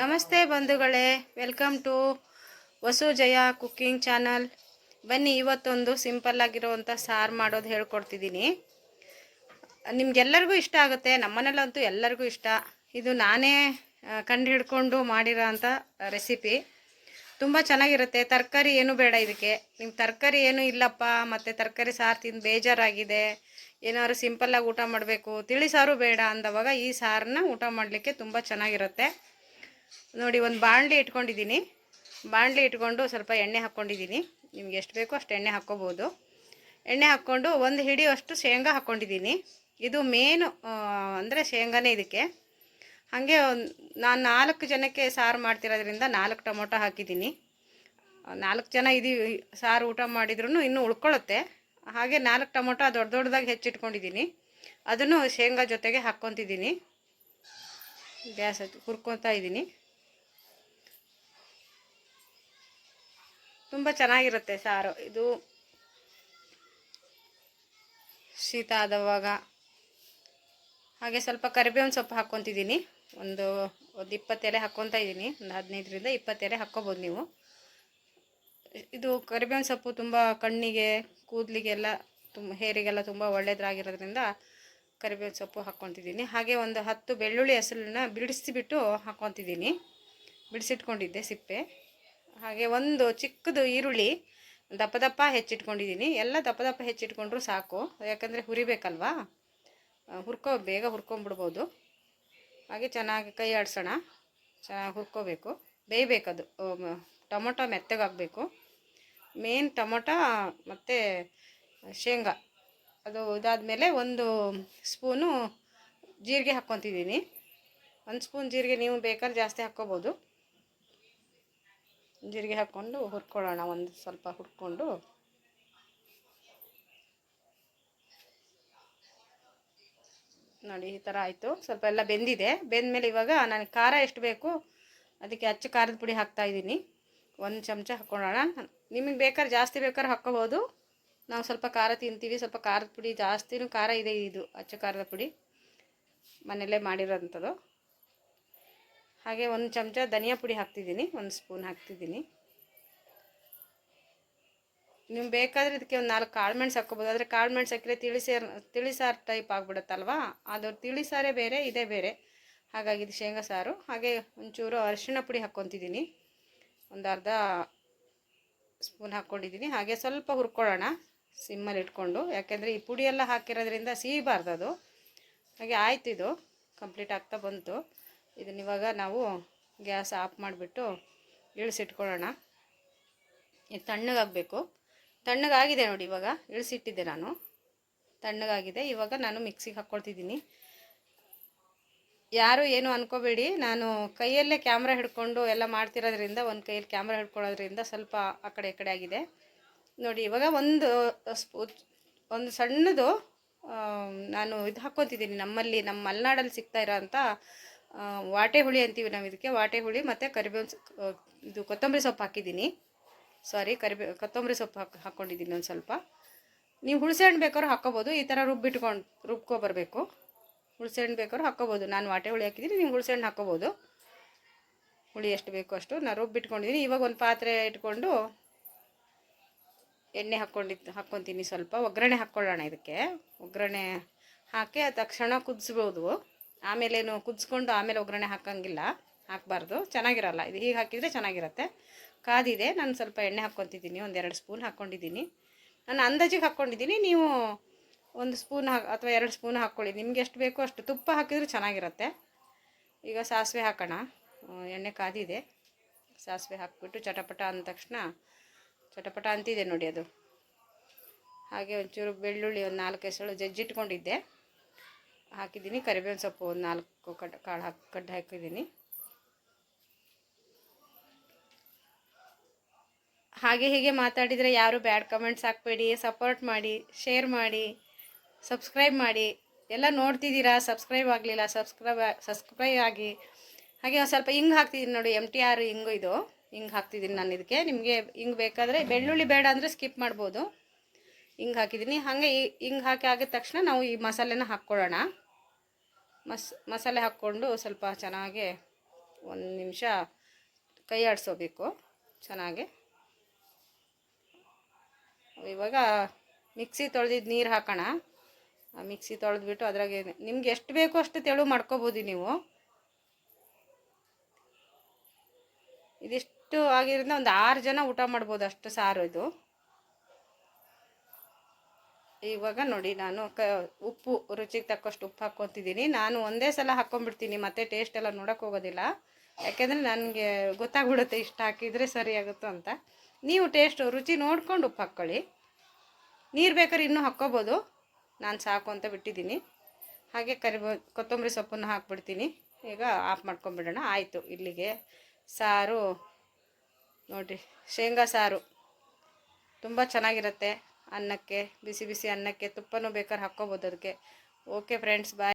ನಮಸ್ತೆ ಬಂಧುಗಳೇ, welcome to Vasu Jaya cooking channel. ಬನ್ನಿ, ಇವತ್ತೊಂದು ಸಿಂಪಲ್ ಆಗಿರುವಂಥ ಸಾರು ಮಾಡೋದು ಹೇಳ್ಕೊಡ್ತಿದ್ದೀನಿ. ನಿಮ್ಗೆಲ್ಲರಿಗೂ ಇಷ್ಟ ಆಗುತ್ತೆ ನಮ್ಮನೇಲಂತೂ ಎಲ್ಲರಿಗೂ ಇಷ್ಟ. ಇದು ನಾನೇ ಕಂಡುಹಿಡ್ಕೊಂಡು ಕಂಡು ಹಿಡ್ಕೊಂಡು ಮಾಡಿರೋ ಅಂಥ ರೆಸಿಪಿ. ತುಂಬ ಚೆನ್ನಾಗಿರುತ್ತೆ, ತರಕಾರಿ ಏನು ಬೇಡ ಇದಕ್ಕೆ. ನಿಮ್ಮ ತರಕಾರಿ ಏನೂ ಇಲ್ಲಪ್ಪ, ಮತ್ತು ತರಕಾರಿ ಸಾರು ತಿಂದು ಬೇಜಾರಾಗಿದೆ, ಏನಾದ್ರು ಸಿಂಪಲ್ಲಾಗಿ ಊಟ ಮಾಡಬೇಕು, ತಿಳಿ ಸಾರು ಬೇಡ ಅಂದವಾಗ ಈ ಸಾರನ್ನ ಊಟ ಮಾಡಲಿಕ್ಕೆ ತುಂಬ ಚೆನ್ನಾಗಿರುತ್ತೆ. ನೋಡಿ, ಒಂದು ಬಾಣಲಿ ಇಟ್ಕೊಂಡಿದ್ದೀನಿ. ಬಾಣಲಿ ಇಟ್ಕೊಂಡು ಸ್ವಲ್ಪ ಎಣ್ಣೆ ಹಾಕ್ಕೊಂಡಿದ್ದೀನಿ. ನಿಮ್ಗೆ ಎಷ್ಟು ಬೇಕೋ ಅಷ್ಟು ಎಣ್ಣೆ ಹಾಕ್ಕೋಬೋದು. ಎಣ್ಣೆ ಹಾಕ್ಕೊಂಡು ಒಂದು ಹಿಡಿಯುವಷ್ಟು ಶೇಂಗಾ ಹಾಕ್ಕೊಂಡಿದ್ದೀನಿ. ಇದು ಮೇನು ಅಂದರೆ ಶೇಂಗಾನೇ ಇದಕ್ಕೆ. ಹಾಗೆ ನಾನು ನಾಲ್ಕು ಜನಕ್ಕೆ ಸಾರು ಮಾಡ್ತಿರೋದ್ರಿಂದ ನಾಲ್ಕು ಟೊಮೊಟೊ ಹಾಕಿದ್ದೀನಿ. ನಾಲ್ಕು ಜನ ಇದೀವಿ, ಸಾರು ಊಟ ಮಾಡಿದ್ರೂ ಇನ್ನೂ ಉಳ್ಕೊಳ್ಳುತ್ತೆ ಹಾಗೆ ನಾಲ್ಕು ಟೊಮೊಟೊ ದೊಡ್ಡ ದೊಡ್ಡದಾಗಿ ಹೆಚ್ಚಿಟ್ಕೊಂಡಿದ್ದೀನಿ. ಅದನ್ನು ಶೇಂಗಾ ಜೊತೆಗೆ ಹಾಕ್ಕೊತಿದ್ದೀನಿ. ಗ್ಯಾಸ್ ಹುರ್ಕೊತಾ ಇದ್ದೀನಿ ತುಂಬ ಚೆನ್ನಾಗಿರುತ್ತೆ ಸಾರು. ಇದು ಶೀತ ಆದವಾಗ. ಹಾಗೆ ಸ್ವಲ್ಪ ಕರಿಬೇವಿನ ಸೊಪ್ಪು ಹಾಕ್ಕೊತಿದ್ದೀನಿ. ಒಂದು ಒಂದು ಇಪ್ಪತ್ತೆಲೆ ಹಾಕ್ಕೊತ ಇದ್ದೀನಿ. ಒಂದು ಹದಿನೈದರಿಂದ ಇಪ್ಪತ್ತೆಲೆ ಹಾಕ್ಕೋಬೋದು ನೀವು. ಇದು ಕರಿಬೇವಿನ ಸೊಪ್ಪು ತುಂಬ ಕಣ್ಣಿಗೆ, ಕೂದಲಿಗೆಲ್ಲ ತುಂಬ ಹೇರಿಗೆಲ್ಲ ತುಂಬ ಒಳ್ಳೆಯದಾಗಿರೋದ್ರಿಂದ ಕರಿಬೇವಿನ ಸೊಪ್ಪು ಹಾಕ್ಕೊತಿದ್ದೀನಿ. ಹಾಗೆ ಒಂದು ಹತ್ತು ಬೆಳ್ಳುಳ್ಳಿ ಹೆಸರನ್ನ ಬಿಡಿಸಿಬಿಟ್ಟು ಹಾಕ್ಕೊತಿದ್ದೀನಿ. ಬಿಡಿಸಿಟ್ಕೊಂಡಿದ್ದೆ ಸಿಪ್ಪೆ. ಹಾಗೆ ಒಂದು ಚಿಕ್ಕದು ಈರುಳ್ಳಿ ದಪ್ಪ ದಪ್ಪ ಹೆಚ್ಚಿಟ್ಕೊಂಡಿದ್ದೀನಿ. ಎಲ್ಲ ದಪ್ಪ ದಪ್ಪ ಹೆಚ್ಚಿಟ್ಕೊಂಡ್ರು ಸಾಕು. ಯಾಕಂದರೆ ಹುರಿಬೇಕಲ್ವಾ? ಹುರ್ಕೋ, ಬೇಗ ಹುರ್ಕೊಂಬಿಡ್ಬೋದು ಹಾಗೆ ಚೆನ್ನಾಗಿ ಕೈ ಆಡಿಸೋಣ. ಚೆನ್ನಾಗಿ ಹುರ್ಕೋಬೇಕು. ಬೇಯಬೇಕದು ಟೊಮೊಟೊ ಮೆತ್ತಗಾಗಬೇಕು ಮೇನ್ ಟೊಮೊಟೊ, ಮತ್ತು ಶೇಂಗಾ. ಅದು ಇದಾದಮೇಲೆ ಒಂದು ಸ್ಪೂನು ಜೀರಿಗೆ ಹಾಕ್ಕೊತಿದ್ದೀನಿ. ಒಂದು ಸ್ಪೂನ್ ಜೀರಿಗೆ ನೀವು ಬೇಕಾದ್ರೆ ಜಾಸ್ತಿ ಹಾಕ್ಕೋಬೋದು. ಜೀರಿಗೆ ಹಾಕ್ಕೊಂಡು ಹುರ್ಕೊಳ್ಳೋಣ, ಒಂದು ಸ್ವಲ್ಪ ಹುರ್ಕೊಂಡು. ನೋಡಿ, ಈ ಥರ ಆಯಿತು. ಸ್ವಲ್ಪ ಎಲ್ಲ ಬೆಂದಿದೆ. ಬೆಂದಮೇಲೆ ಇವಾಗ ನನಗೆ ಖಾರ ಎಷ್ಟು ಬೇಕು, ಅದಕ್ಕೆ ಅಚ್ಚು ಖಾರದ ಪುಡಿ ಹಾಕ್ತಾ ಇದ್ದೀನಿ. ಒಂದು ಚಮಚ ಹಾಕ್ಕೊಳ್ಳೋಣ ನಿಮಗೆ ಬೇಕಾದ್ರೆ ಜಾಸ್ತಿ ಬೇಕಾದ್ರೆ ಹಾಕ್ಕೋಬೋದು. ನಾವು ಸ್ವಲ್ಪ ಖಾರ ತಿಂತೀವಿ. ಸ್ವಲ್ಪ ಖಾರದ ಪುಡಿ ಜಾಸ್ತಿನೂ ಖಾರ ಇದೆ ಇದು, ಅಚ್ಚ ಖಾರದ ಪುಡಿ. ಮನೆಯಲ್ಲೇ ಮಾಡಿರೋಂಥದ್ದು. ಹಾಗೆ ಒಂದು ಚಮಚ ಧನಿಯಾ ಪುಡಿ ಹಾಕ್ತಿದ್ದೀನಿ, ಒಂದು ಸ್ಪೂನ್ ಹಾಕ್ತಿದ್ದೀನಿ. ನೀವು ಬೇಕಾದರೆ ಇದಕ್ಕೆ ಒಂದು ನಾಲ್ಕು ಕಾಳು ಮೆಣಸು ಹಾಕ್ಕೋಬೋದು. ಆದರೆ ಕಾಳು ಮೆಣಸು ಹಾಕಿದ್ರೆ ತಿಳಿ ತಿಳಿಸಾರು ಟೈಪ್ ಆಗಿಬಿಡುತ್ತಲ್ವಾ? ಅದು ತಿಳಿಸಾರೇ ಬೇರೆ, ಇದೇ ಬೇರೆ. ಹಾಗಾಗಿ ಇದು ಶೇಂಗಾ ಸಾರು. ಹಾಗೆ ಒಂಚೂರು ಅರಿಶಿಣ ಪುಡಿ ಹಾಕ್ಕೊತಿದ್ದೀನಿ. ಒಂದು ಅರ್ಧ ಸ್ಪೂನ್ ಹಾಕ್ಕೊಂಡಿದ್ದೀನಿ. ಹಾಗೆ ಸ್ವಲ್ಪ ಹುರ್ಕೊಳ್ಳೋಣ ಸಿಮ್ಮಲ್ಲಿ ಇಟ್ಕೊಂಡು. ಯಾಕೆಂದರೆ ಈ ಪುಡಿಯೆಲ್ಲ ಹಾಕಿರೋದ್ರಿಂದ ಸಿಹಿಬಾರ್ದು ಅದು. ಹಾಗೆ ಆಯ್ತು ಇದು ಕಂಪ್ಲೀಟ್ ಆಗ್ತಾ ಬಂತು. ಇದನ್ನ ಇವಾಗ ನಾವು ಗ್ಯಾಸ್ ಆಫ್ ಮಾಡಿಬಿಟ್ಟು ಇಳಿಸಿಟ್ಕೊಳ್ಳೋಣ. ಇದು ತಣ್ಣಗಾಗಬೇಕು. ತಣ್ಣಗಾಗಿದೆ ನೋಡಿ ಇವಾಗ ಇಳಿಸಿಟ್ಟಿದ್ದೆ ನಾನು. ತಣ್ಣಗಾಗಿದೆ. ಇವಾಗ ನಾನು ಮಿಕ್ಸಿಗೆ ಹಾಕ್ಕೊಳ್ತಿದ್ದೀನಿ. ಯಾರು ಏನು ಅನ್ಕೋಬೇಡಿ ನಾನು ಕೈಯಲ್ಲೇ ಕ್ಯಾಮ್ರಾ ಹಿಡ್ಕೊಂಡು ಎಲ್ಲ ಮಾಡ್ತಿರೋದ್ರಿಂದ ಒಂದು ಕೈಯಲ್ಲಿ ಕ್ಯಾಮ್ರಾ ಹಿಡ್ಕೊಳ್ಳೋದ್ರಿಂದ ಸ್ವಲ್ಪ ಆ ಕಡೆ ಈ ಕಡೆ ಆಗಿದೆ. ನೋಡಿ ಇವಾಗ ಒಂದು ಸ್ಪೂ ಒಂದು ಸಣ್ಣದು ನಾನು ಇದು ಹಾಕ್ಕೊತಿದ್ದೀನಿ ನಮ್ಮಲ್ಲಿ ನಮ್ಮ ಮಲೆನಾಡಲ್ಲಿ ಸಿಗ್ತಾ ಇರೋ ಅಂಥ ಆ, ವಾಟೆ ಹುಳಿ ಅಂತೀವಿ ನಾವು ಇದಕ್ಕೆ. ವಾಟೆ ಹುಳಿ ಮತ್ತು ಕರಿಬೇವು ಇದು ಕೊತ್ತಂಬರಿ ಸೊಪ್ಪು ಹಾಕಿದ್ದೀನಿ. ಸಾರಿ ಕರಿಬೇ, ಕೊತ್ತಂಬರಿ ಸೊಪ್ಪು ಹಾಕಿ ಹಾಕ್ಕೊಂಡಿದ್ದೀನಿ ಒಂದು ಸ್ವಲ್ಪ. ನೀವು ಹುಣಸೆ ಹಣ್ಣು ಬೇಕಾದ್ರೂ ಹಾಕ್ಕೋಬೋದು. ಈ ಥರ ರುಬ್ಬಿಟ್ಕೊಂಡು ರುಬ್ಕೊ ಬರಬೇಕು. ಹಣ್ಣು ಬೇಕಾದ್ರೂ ಹಾಕ್ಕೋಬೋದು. ನಾನು ವಾಟೆ ಹುಳಿ ಹಾಕಿದ್ದೀನಿ, ನೀವು ಹುಣಸೆ ಹಣ್ಣು ಹಾಕ್ಕೋಬೋದು. ಹುಳಿ ಎಷ್ಟು ಬೇಕೋ ಅಷ್ಟು. ನಾನು ರುಬ್ಬಿಟ್ಕೊಂಡಿದ್ದೀನಿ ಇವಾಗ ಒಂದು ಪಾತ್ರೆ ಇಟ್ಕೊಂಡು ಎಣ್ಣೆ ಹಾಕ್ಕೊಂಡಿದ್ದು ಹಾಕ್ಕೊತೀನಿ ಸ್ವಲ್ಪ. ಒಗ್ಗರಣೆ ಹಾಕ್ಕೊಳ್ಳೋಣ ಇದಕ್ಕೆ. ಒಗ್ಗರಣೆ ಹಾಕಿ ತಕ್ಷಣ ಕುದಿಸ್ಬೋದು. ಆಮೇಲೇನು ಕುದಿಸ್ಕೊಂಡು ಆಮೇಲೆ ಒಗ್ಗರಣೆ ಹಾಕೋಂಗಿಲ್ಲ, ಹಾಕಬಾರ್ದು. ಚೆನ್ನಾಗಿರಲ್ಲ. ಇದು ಹೀಗೆ ಹಾಕಿದರೆ ಚೆನ್ನಾಗಿರುತ್ತೆ. ಕಾದಿದೆ. ನಾನು ಸ್ವಲ್ಪ ಎಣ್ಣೆ ಹಾಕ್ಕೊತಿದ್ದೀನಿ. ಒಂದೆರಡು ಸ್ಪೂನ್ ಹಾಕ್ಕೊಂಡಿದ್ದೀನಿ. ನಾನು ಅಂದಾಜಿಗೆ ಹಾಕ್ಕೊಂಡಿದ್ದೀನಿ. ನೀವು ಒಂದು ಸ್ಪೂನ್ ಅಥವಾ ಎರಡು ಸ್ಪೂನ್ ಹಾಕ್ಕೊಳ್ಳಿ ನಿಮ್ಗೆ ಎಷ್ಟು ಬೇಕೋ ಅಷ್ಟು ತುಪ್ಪ ಹಾಕಿದ್ರೆ ಚೆನ್ನಾಗಿರುತ್ತೆ. ಈಗ ಸಾಸಿವೆ ಹಾಕೋಣ. ಎಣ್ಣೆ ಕಾದಿದೆ. ಸಾಸಿವೆ ಹಾಕಿಬಿಟ್ಟು ಚಟಪಟ ಅಂದ ತಕ್ಷಣ, ಚಟಪಟ ಅಂತಿದೆ ನೋಡಿ ಅದು. ಹಾಗೆ ಒಂಚೂರು ಬೆಳ್ಳುಳ್ಳಿ ಒಂದು ನಾಲ್ಕು ಹೆಸಳು ಜಜ್ಜಿಟ್ಕೊಂಡಿದ್ದೆ. ಹಾಕಿದ್ದೀನಿ. ಕರಿಬೇವಿನ ಸೊಪ್ಪು ಒಂದು ನಾಲ್ಕು ಕಡ್, ಕಾಳು ಹಾಕಿ, ಕಡ್ಡು ಹಾಕಿದ್ದೀನಿ. ಹಾಗೆ ಹೀಗೆ ಮಾತಾಡಿದರೆ ಯಾರು ಬ್ಯಾಡ್ ಕಮೆಂಟ್ಸ್ ಹಾಕಬೇಡಿ. ಸಪೋರ್ಟ್ ಮಾಡಿ, ಶೇರ್ ಮಾಡಿ, ಸಬ್ಸ್ಕ್ರೈಬ್ ಮಾಡಿ. ಎಲ್ಲ ನೋಡ್ತಿದ್ದೀರಾ? ಸಬ್ಸ್ಕ್ರೈಬ್ ಆಗಲಿಲ್ಲ, ಸಬ್ಸ್ಕ್ರೈಬ್ ಸಬ್ಸ್ಕ್ರೈಬ್ ಆಗಿ. ಹಾಗೆ ಒಂದು ಸ್ವಲ್ಪ ಹಿಂಗೆ ಹಾಕ್ತಿದ್ದೀನಿ ನೋಡಿ ಎಂ ಟಿ ಆರ್ ಹಿಂಗು ಇದು. ಹಿಂಗೆ ಹಾಕ್ತಿದ್ದೀನಿ ನಾನು ಇದಕ್ಕೆ ನಿಮಗೆ ಹಿಂಗೆ ಬೇಕಾದರೆ ಬೆಳ್ಳುಳ್ಳಿ ಬೇಡ ಅಂದರೆ ಸ್ಕಿಪ್ ಮಾಡ್ಬೋದು. ಹಿಂಗೆ ಹಾಕಿದ್ದೀನಿ ಹಾಗೆ ಹಿಂಗೆ ಹಾಕಿ ಆಗಿದ ತಕ್ಷಣ ನಾವು ಈ ಮಸಾಲೆನ ಹಾಕ್ಕೊಳ್ಳೋಣ. ಮಸ್, ಮಸಾಲೆ ಹಾಕ್ಕೊಂಡು ಸ್ವಲ್ಪ ಚೆನ್ನಾಗಿ ಒಂದು ನಿಮಿಷ ಕೈ ಆಡಿಸೋಬೇಕು ಚೆನ್ನಾಗಿ. ಇವಾಗ ಮಿಕ್ಸಿ ತೊಳೆದಿದ್ದು ನೀರು ಹಾಕೋಣ. ಮಿಕ್ಸಿ ತೊಳೆದ್ಬಿಟ್ಟು ಅದರಾಗೆ ನಿಮ್ಗೆ ಎಷ್ಟು ಬೇಕೋ ಅಷ್ಟು ತೆಳು ಮಾಡ್ಕೋಬೋದು ನೀವು. ಇದಿಷ್ಟು ಆಗಿರೋದ್ರಿಂದ ಒಂದು ಆರು ಜನ ಊಟ ಮಾಡ್ಬೋದು ಅಷ್ಟು ಸಾರು ಇದು. ಇವಾಗ ನೋಡಿ ನಾನು ಕ ಉಪ್ಪು, ರುಚಿಗೆ ತಕ್ಕಷ್ಟು ಉಪ್ಪು ಹಾಕ್ಕೊತಿದ್ದೀನಿ. ನಾನು ಒಂದೇ ಸಲ ಹಾಕ್ಕೊಂಡ್ಬಿಡ್ತೀನಿ, ಮತ್ತೆ ಟೇಸ್ಟ್ ಎಲ್ಲ ನೋಡೋಕೆ ಹೋಗೋದಿಲ್ಲ. ಯಾಕೆಂದರೆ ನನಗೆ ಗೊತ್ತಾಗ್ಬಿಡುತ್ತೆ ಇಷ್ಟು ಹಾಕಿದರೆ ಸರಿ ಆಗುತ್ತೋ ಅಂತ. ನೀವು ಟೇಸ್ಟು ರುಚಿ ನೋಡ್ಕೊಂಡು ಉಪ್ಪು ಹಾಕ್ಕೊಳ್ಳಿ. ನೀರು ಬೇಕಾದ್ರೆ ಇನ್ನೂ ಹಾಕ್ಕೋಬೋದು. ನಾನು ಸಾಕು ಅಂತ ಬಿಟ್ಟಿದ್ದೀನಿ. ಹಾಗೆ ಕರಿಬೋ ಕೊತ್ತಂಬರಿ ಸೊಪ್ಪನ್ನು ಹಾಕ್ಬಿಡ್ತೀನಿ. ಈಗ ಆಫ್ ಮಾಡ್ಕೊಂಬಿಡೋಣ. ಆಯಿತು, ಇಲ್ಲಿಗೆ ಸಾರು. ನೋಡಿರಿ, ಶೇಂಗಾ ಸಾರು. ತುಂಬ ಚೆನ್ನಾಗಿರುತ್ತೆ. ಅನ್ನಕ್ಕೆ ಬಿಸಿ ಬಿಸಿ ಅನ್ನಕ್ಕೆ ತುಪ್ಪನೂ ಬೇಕಾದ್ರೆ ಹಾಕ್ಕೋಬೋದು ಅದಕ್ಕೆ. Okay friends bye